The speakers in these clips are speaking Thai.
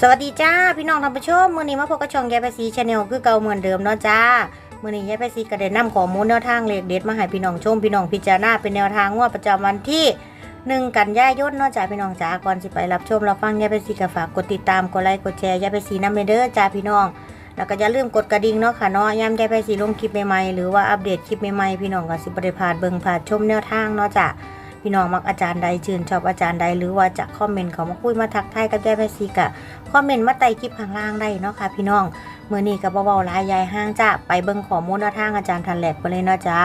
สวัสดีจ้าพี่น้องท่านผู้ชมมื้อนี้มาพบกับช่องยายไปซีชาแนลคือเก่าเหมือนเดิมเนาะจ้ามื้อนี้ยายไปซีก็ได้นำข้อมูลแนวทางเลขเด็ดมาให้พี่น้องชมพี่น้องพิจารณาเป็นแนวทางงวดประจำวันที่หนึ่งกันยายนเนาะจ้าพี่น้องจ้าก่อนสิไปรับชมรับฟังยายไปซีก็ฝากกดติดตามกดไลค์กดแชร์ยายไปซีน้ำเด้อจ้าพี่น้อง แล้วก็อย่าลืมกดกระดิ่งเนาะค่ะเนาะย้ำยายไปซีลงคลิปใหม่ๆหรือว่าอัปเดตคลิปใหม่ๆพี่น้องก็สิบ่ได้พาดเบิ่งพลาดชมแนวทางเนาะจ้า พี่น้องมักอาจารย์ใดชื่นชอบอาจารย์ใดหรือว่าจะคอมเมนต์เขามาคุยมาทักทายกับยายแม่ซีกะคอมเมนต์มาใต้คลิปข้างล่างได้เนาะค่ะพี่น้องเมื่อนี้กับเบาๆลายยายห้างจ้ะไปเบิ่งข้อมูลแนวทางอาจารย์ทันแหลกไปเลยเนาะจ้า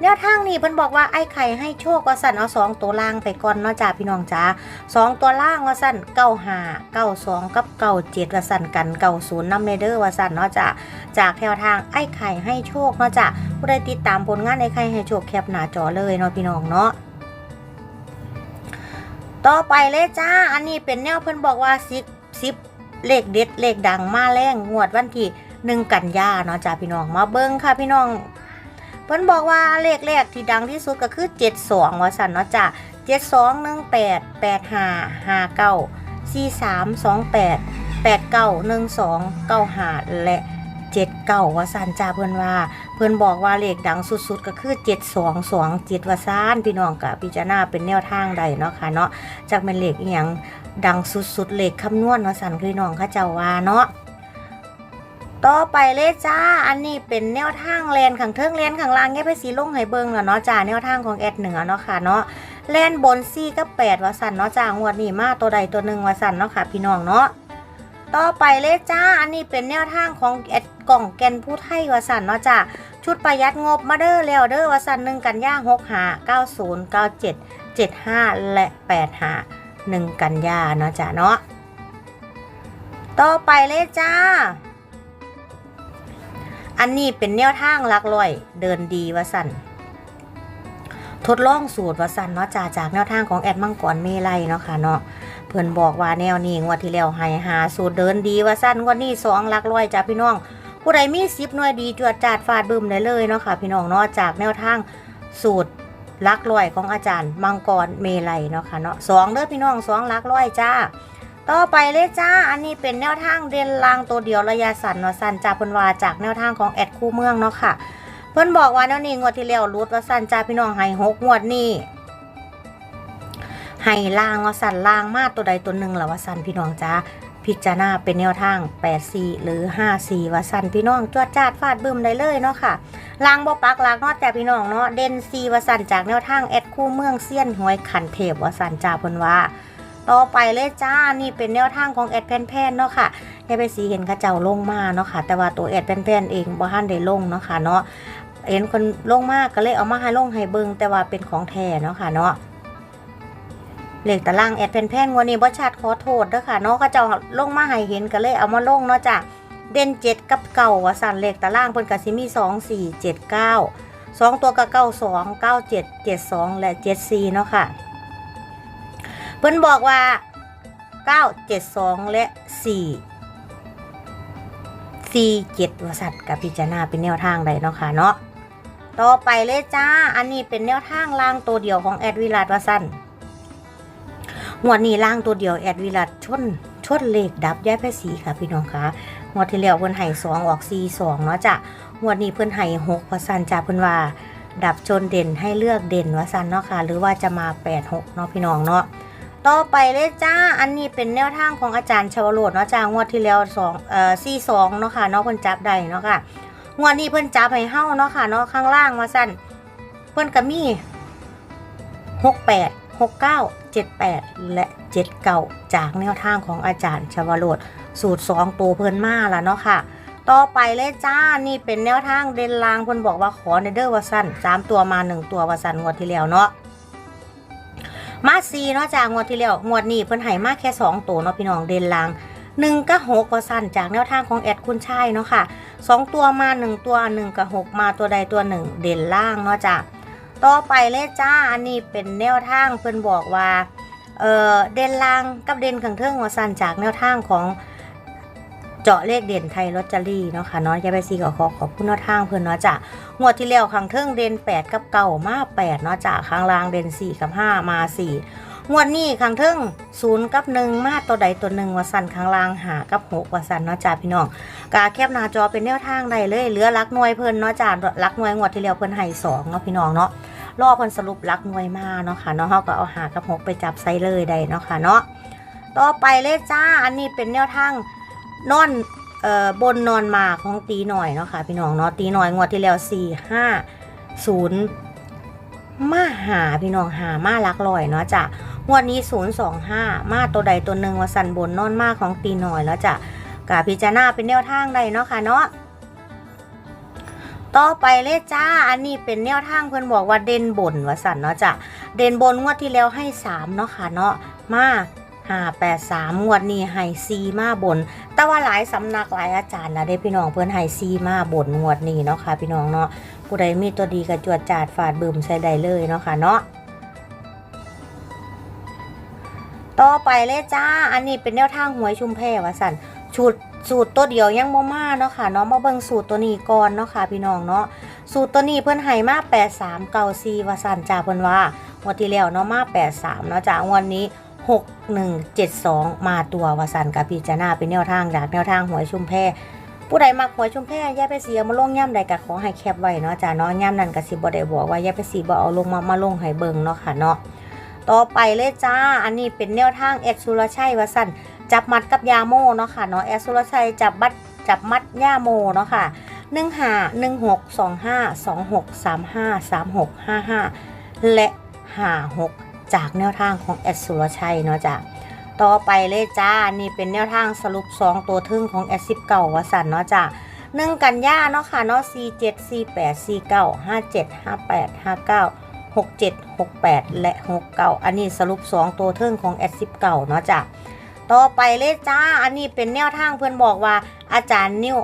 แนวทางนี้เพิ่นบอกว่าไอ้ไข่ให้โชคว่าสั่นเอาสองตัวล่างไปก่อนเนาะจ้าพี่น้องจ้าสองตัวล่างว่าสั่นเก้าห้าเก้าสองกับเก้าเจ็ดว่าสั่นกันเก้าศูนย์น้ำเนเดอร์ว่าสั่นเนาะจ้าจากแนวทางไอ้ไข่ให้โชคเนาะจ้าผู้ใดติดตามผลงานไอ้ไข่ให้โชคแคปหน้าจอเลยเนาะพี่น้องเนาะ ต่อไปเลยจ้า อันนี้เป็นแนวเพิ่นบอกว่าซิซิเลขเด็ดเลขดังมาแรงงวดวันที่หนึ่งกันยาเนาะจ้าพี่น้องมาเบิ้งค่ะพี่น้อง เพิ่นบอกว่าเลขแรกที่ดังที่สุดก็คือเจ็ดสองว่าสันเนาะจ้าเจ็ดสองหนึ่งแปดแปดห้าห้าเก้าสี่สามสองแปดแปดเก้าหนึ่งสองเก้าห้าและเจ็ดเก้าว่าสันจ้าเพิ่อนว่า เพิ่อนบอกว่าเลขดังสุดๆ ก็คือ 7227วาซานพี่น้องกะพิจารณาเป็นแนวทางใดเนาะค่ะเนาะจากเป็นเลขอีหยังดังสุดๆเลขคำนวณว่าสั่นคือน้องเขาเจ้าว่าเนาะต่อไปเลยจ้า อันนี้เป็นแนวทางแลนขังเทิงแลนขังล่างแยกไปสีลงให้เบิงแล้วเนาะจ้าแนวทางของแอดเหนือเนาะค่ะเนาะแลนบนซี่กับ8วาสันเนาะจ้างวดนี้มาตัวใดตัวหนึ่งวาสันเนาะค่ะพี่น้องเนาะ ต่อไปเลยจ้า อันนี้เป็นแนวทางของแอดกล่องแกนผู้ไทยวสันเนาะจ้าชุดประหยัดงบมาเด้อแล้วเด้อวสันหนึ่งกันยาหกหาเก้าศูนย์เก้าเจ็ดเจ็ดห้าและแปดหาหนึ่งกันยาเนาะจ้าเนาะ ต่อไปเลยจ้า อันนี้เป็นแนวทางลักลอยเดินดีวสัน ทดลองสูตรวสันเนาะจ้าจากแนวทางของแอดมังกรเมไลเนาะค่ะเนาะเพิ่อนบอกว่าแนวนี้งวดที่แล้วให้หาสูตรเดินดีว่าสั้นงวดนี้สองหลักร้อยจ้าพี่น้อง ผู้ใดมีสิบหน่วยดีจวดจาดฟาดบึมได้เลยเนาะค่ะพี่น้องเนาะจากแนวทางสูตรลักร้อยของอาจารย์มังกรเมลัยเนาะค่ะเนาะสองเด้อพี่น้องสองลักร้อยจ้าต่อไปเลยจ้า อันนี้เป็นแนวทางเด่นลางตัวเดียวระยะสั้นเนาะสั้นจากพนว่าจากแนวทางของแอดคู่เมืองเนาะค่ะ พิ่นบอกว่าแนวนี้งวดที่แล้วรูดว่าสั้นจ้าพี่น้องให้หกงวดนี้ให้ล่างว่าสันล่างมากตัวใดตัวหนึ่งหรอว่าสันพี่น้องจ้าพิจารณาเป็นแนวทาง 8 4 หรือ 5 4 ว่าสันพี่น้องจวดจาดฟาดบึมได้เลยเนาะค่ะล่างบ่ปักหลากเนอกจากพี่น้องเนาะเด่นซีว่าสันจากแนวทางแอดคู่เมืองเซียนหวยขันเทพว่าสันจ้าเพิ่นว่าต่อไปเลยจ้านี่เป็นแนวทางของแอดแพนๆเนาะค่ะยายไปสีเห็นเข้าเจ้าลงมาเนาะค่ะ แต่ว่าตัวแอดแพนๆเองบ่ทันได้ลงเนาะค่ะเนาะ เห็นคนลงมากก็เลยเอามาให้ลงให้เบิงแต่ว่าเป็นของแท้เนาะค่ะเนาะเลขตารางแอดเป็นแพงวันนี้บ่ชัดขอโทษเด้อค่ะเนาะเขาเจ้าลงมาให้เห็นก็เลยเอามาลงเนาะจ้ะเด่นเจ็ดกับเก่าว่าสั่นเลขตารางเพิ่นก็สิมีสองสี่เจ็ดเก้าสองตัวกับเก้าสองเก้าเจ็ดเจ็ดสองและเจ็ดสี่เนาะค่ะเพิ่นบอกว่าเก้าเจ็ดสองและสี่สี่เจ็ดว่าสัตว์กับพิจารณาเป็นแนวทางใดเนาะค่ะเนาะ ต่อไปเลยจ้า อันนี้เป็นแนวทางล่างตัวเดียวของแอดวิลาดวาสั้นงวดนี้ล่างตัวเดียวแอดวิรัตชนชนเลขดับย้ายภาษีค่ะพี่น้องคะงวดที่แล้วเพิ่นให้สองออกสี่สองเนาะจ้ะงวดนี้เพิ่นให้หกวาสันจ้ะเพิ่นว่า ดับชนเด่นให้เลือกเด่นวาสันเนาะค่ะ หรือว่าจะมาแปดหกเนาะพี่น้องเนาะต่อไปเลยจ้า อันนี้เป็นแนวทางของอาจารย์ชาวโรดเนาะจ้างวดที่แล้วสองเอ่อสี่สองเนาะค่ะเนาะเพิ่นจับได้เนาะค่ะ งวดนี้เพิ่นจับให้เฮาเนาะค่ะเนาะข้างล่างว่าสั้นเพิ่นก็มีหกแปด69 78และ79จากแนวทางของอาจารย์ชวโรดสูตร2ตัวเพิ่นมาแล้วเนาะค่ะ ต่อไปเลยจ้านี่เป็นแนวทางเดนลางเพิ่นบอกว่าขอในเดอร์วาสัน3ตัวมา1ตัววาสันงวดที่แล้วเนาะมาซีเนาะจากงวดที่แล้วงวดนี้เพิ่นให้มาแค่2ตัวเนาะพี่น้องเดนลาง1กับ6วาสันจากแนวทางของแอดคุณชายเนาะค่ะ 2 ตัวมา 1 ตัว 1 กับ 6 มาตัวใดตัวหนึ่งเด่นล่างเนาะจ้ะต่อไปเลยจ้าอันนี้เป็นแนวทางเพิ่นบอกว่าเออเด่นล่างกับเด่นขังเทิงว่าสั่นจากแนวทางของเจาะเลขเด่นไทยลอตเตอรี่เนาะค่ะเนาะยายไปซีก็ขอขอบคุณแนวทางเพิ่นเนาะจ้ะงวดที่แล้วขังเทิงเด่น8 กับเก่ามา8เนาะจ้ะข้างล่างเด่น4 กับ 5 มา 4 งวดนี้ข้งเทิงศูนย์กับหนึ่งมาตัวใดตัวหนึ่งวสันข้างล่างหากับหกวสันเนาะจ้าพี่น้องกาแคบหน้าจอเป็นแนวทางใดเลยเหลือลักหน่วยเพิ่นเนาะจ้าลักหน่วยงวดที่แล้วเพิ่นให้สองเนาะพี่น้องเนาะรอเพิ่นสรุปลักหน่วยมาเนาะค่ะเนาะเฮาก็เอาหากับหกไปจับใส่เลยได้เนาะค่ะเนาะต่อไปเลยจ้าอันนี้เป็นแนวทางนอนเอ่อบนนอนมาของตีหน่อยเนาะค่ะพี่น้องเนาะตีหน่อยงวดที่แล้วสี่ห้าศูนย์มาหาพี่น้องหามาลักลอยเนาะจ้ะ งวดนี้ 025 มาตัวใดตัวหนึ่งว่าสันบนนอนมากของตีหน่อยแล้วจ้ะกาพิจารณาเป็นแนวทางใดเนาะค่ะเนาะต่อไปเลยจ้า อันนี้เป็นแนวทางเพิ่อนบอกว่าเด่นบนว่าสันเนาะจ้ะ เด่นบนงวดที่แล้วให้3เนาะค่ะเนาะ มาห้าแปดสามงวดนี้ให้ซีมาบน แต่ว่าหลายสำนักหลายอาจารย์นะได้พี่น้องเพื่อนให้ซีมาบนงวดนี้เนาะค่ะพี่น้องเนาะ ผู้ใดมีตัวดีกับจวดจาดฝาดบึมใส่ได้เลยเนาะค่ะเนาะ ต่อไปเลยจ้า อันนี้เป็นแนวทางหวยชุมแพว่าสันสูตรสูตรตัวเดียวยังบ่มาเนาะค่ะเนาะมาเบิ่งสูตรตัวนี้ก่อนเนาะค่ะพี่น้องเนาะสูตรตัวนี้เพิ่นให้มา8 3 9 4ว่าสันจ้าเพิ่นว่างวดที่แล้วเนาะมา8 3เนาะจ้างวดนี้ 6 1 7 2 มาตัวว่าสันกับพิจารณาเป็นแนวทางจากแนวทางหวยชุมแพผู้ใดมักหวยชุมแพอย่าไปเสียมาลงย่ำใดก็ขอให้แคปไว้เนาะจ้าเนาะย่ำนั้นก็สิบ่ได้บอกว่าอย่าไปสีบ่เอาลงมามาลงให้เบิ่งเนาะค่ะเนาะ ต่อไปเลยจ้า อันนี้เป็นแนวทางแอดสุรชัยวสันจับมัดกับยาโมเนาะค่ะเนาะแอดสุรชัยจับบัดจับมัดยาโมเนาะค่ะหนึ่งห้าหนึ่งหกสองห้าสองหกสามห้าสามหกห้าห้าและห้าหกจากแนวทางของแอดสุรชัยเนาะจ้ะต่อไปเลยจ้า นี่เป็นแนวทางสรุปสองตัวทึ่งของแอดสิบเก่าวสันเนาะจ้ะหนึ่งกันย่าเนาะค่ะเนาะสี่เจ็ดสี่แปดสี่เก้าห้าเจ็ดห้าแปดห้าเก้า 67 68 และ 69 อันนี้สรุป 2 ตัวเทิงของแอดซิปเก่าเนาะจ้ะต่อไปเลยจ้า อันนี้เป็นแนวทางเพื่อนบอกว่าอาจารย์นิว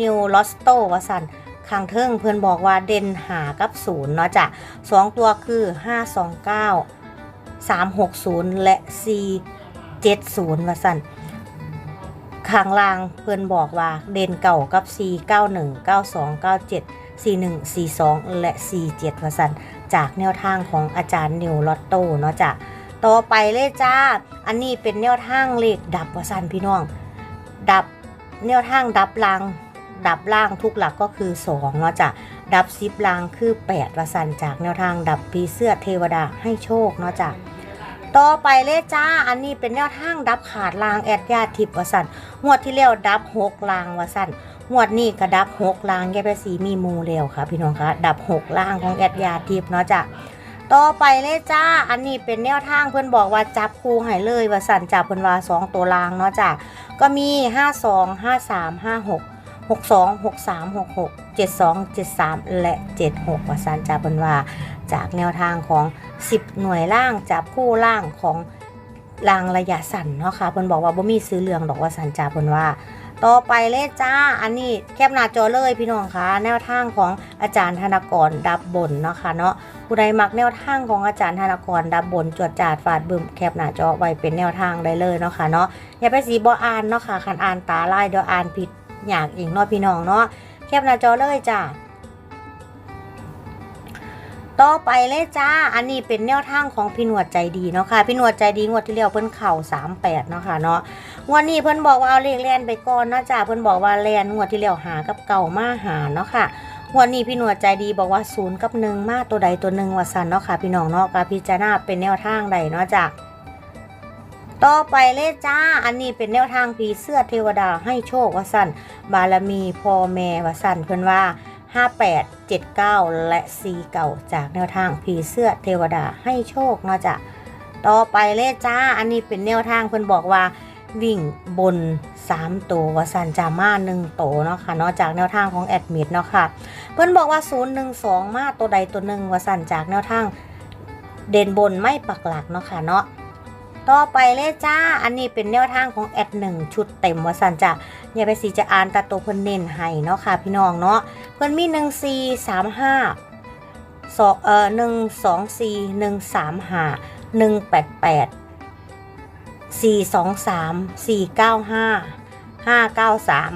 นิวลอสโตวสันข้างเทิงเพื่อนบอกว่าเด่นหากับศูนย์เนาะจ้ะสองตัวคือ 529 360 และ 470วสันข้างล่างเพื่อนบอกว่าเด่นเก่ากับ 491 92 97 41 42 และ 47วสัน จากแนวทางของอาจารย์นิวลอตโต้เนาะจ้ะต่อไปเลยจ้า อันนี้เป็นแนวทางเลขดับวสันพี่น้อง ดับแนวทางดับลางดับล่างทุกหลักก็คือ2เนาะจ้ะดับซิปลางคือ8วสันจากแนวทางดับพีเสื้อเทวดาให้โชคเนาะจ้ะต่อไปเลยจ้า อันนี้เป็นแนวทางดับขาดลางแอดญาติทิพวสันงวดที่แล้วดับ6ลางวสัน งวดนี้ก็ดับหกล่างแยกไปสีมีมูเร็วค่ะ พี่น้องคะดับหกล่างของแอดยาทิพย์เนาะจ้ะต่อไปเลยจ้า อันนี้เป็นแนวทางเพื่อนบอกว่าจับคู่ให้เลยว่าสั่นจับเพื่อนว่าสองตัวล่างเนาะจ้ะก็มีห้าสองห้าสามห้าหกหกสองหกสามหกหกเจ็ดสองเจ็ดสามและเจ็ดหกว่าสั่นจับเพื่อนว่าจากแนวทางของสิบหน่วยล่างจับคู่ล่างของล่างระยะสั้นเนาะค่ะเพื่อนบอกว่าบ่มีซื้อเรืองดอกว่าสั่นจับเพื่อนว่า ต่อไปเลยจ้า อันนี้แคปหน้าจอเลยพี่น้องคะแนวทางของอาจารย์ธนกรดับบนเนาะค่ะเนาะผู้ใดมักแนวทางของอาจารย์ธนกรดับบนจวดจาดฝาดบึมแคปหน้าจอไว้เป็นแนวทางได้เลยเนาะค่ะเนาะอย่าไปสีบออ่านเนาะค่ะคันอ่านตาลายเดี๋ยวอ่านผิดอยากอีกเนาะพี่น้องเนาะแคปหน้าจอเลยจ้า ต่อไปเลยจ้า อันนี้เป็นแนวทางของพี่หนวดใจดีเนาะค่ะ พี่หนวดใจดีงวดที่แล้วเพิ่นเข่า38เนาะค่ะเนาะงวดนี้เพิ่นบอกว่าเอาเลขแลนไปก่อนเนาะจ้าเพิ่นบอกว่าแลนงวดที่แล้วหากับเก่ามาหาเนาะค่ะงวดนี้พี่หนวดใจดีบอกว่าศูนย์กับหนึ่งมาตัวใดตัวหนึ่งว่าสันเนาะค่ะ พี่น้องเนาะกาพิจารณาเป็นแนวทางใดเนาะจ้าต่อไปเลยจ้า อันนี้เป็นแนวทางผีเสื้อเทวดาให้โชควสันบารมีพ่อแม่วสันเพิ่นว่า 58 79 และ4เก่าจากแนวทางผีเสื้อเทวดาให้โชคเนาะจ้ะต่อไปเลยจ้า อันนี้เป็นแนวทางเพิ่นบอกว่าวิ่งบน 3 ตัววสันจามา1ตัวเนาะค่ะเนาะจากแนวทางของแอดมิดเนาะค่ะ เพิ่นบอกว่า 012 มาตัวใดตัวหนึ่งวสันจากแนวทางเด่นบนไม่ปักหลักเนาะค่ะเนาะ ต่อไปเลยจ้า อันนี้เป็นแนวทางของแอดหนึ่งชุดเต็มวสันจ้ะอย่าไปสีจะอ่านตาโตวเพิ่นเน้นให้เนาะค่ะพี่น้องเนาะเพื่อนมีหนึ่งสี่สามห้าสองเอ่อหนึ่งสองสี่หนึ่งสามห้าหนึ่งแปดแปดสี่สองสามสี่เก้าห้าห้าเก้าสาม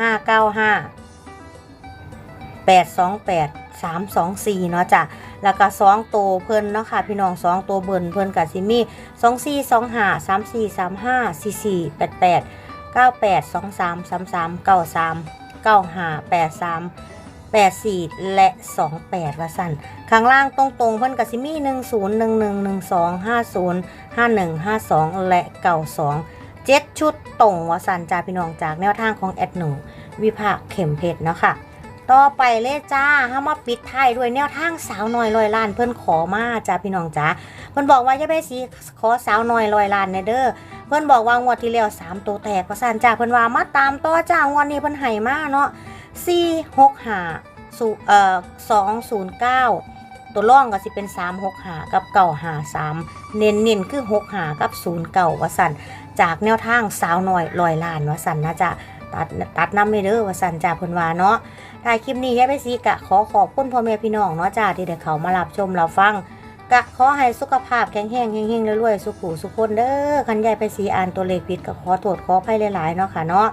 ห้าเก้าห้า828 324เนาะจ้ะ แล้วก็2โตวเพิ่นเนาะค่ะพี่น้อง2ตัวเบิ่นเพิ่นก็สิมี24 25 34 35 44 88 98 23 33 93 95 83 84 และ 28ว่าสั่นข้างล่างตรงๆเพิ่นก็สิมี่10 11 12 50 51 52 และ 92 7 ชุดตรงว่าสั่นจ้าพี่น้องจากแนวทางของแอดหนูวิภาคเข็มเพชรเนาะค่ะ ต่อไปเลยจ้าเฮามาปิดท้ายด้วยแนวทางสาวน้อยลอยล้านเพิ่นขอมาจ้าพี่น้องจ้าเพิ่นบอกว่าอย่าไปสีขอสาวน้อยลอยล้านแน่เด้อเพิ่นบอกว่างวดที่แล้ว3ตัวแตกว่าซั่นจ้าเพิ่นว่ามาตามต่อจ้างวดนี้เพิ่นให้มาเนาะ465สูเอ่อ209ตัวร่องก็สิเป็น365กับ953เน้นเน้นๆคือ65กับ09ว่าซั่นจากแนวทางสาวน้อยลอยล้านว่าซั่นนะจ้า ตัดตัดนำเลยเด้อว่าซั่นจ้าเพิ่นว่าเนาะถ่ายคลิปนี้ยายไปซีกะขอขอบคุณพ่อแม่พี่น้องเนาะจ้าที่ได้เขามารับชมเราฟังกะขอให้สุขภาพแข็งแรงเฮงๆรวยๆสุขุสุขคนเด้อคันยายไปซีอ่านตัวเลขผิดก็ขอโทษขออภัยหลายๆเนาะค่ะเนาะ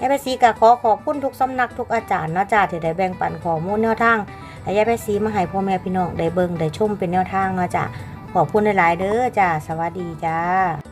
ยายไปซีกะขอขอบคุณทุกสำนักทุกอาจารย์เนาะจ้าที่ได้แบ่งปันข้อมูลแนวทางให้ยายไปซีมาให้พ่อแม่พี่น้องได้เบิ่งได้ชมเป็นแนวทางเนาะจ้าขอบคุณหลายๆเด้อจ้าสวัสดีจ้า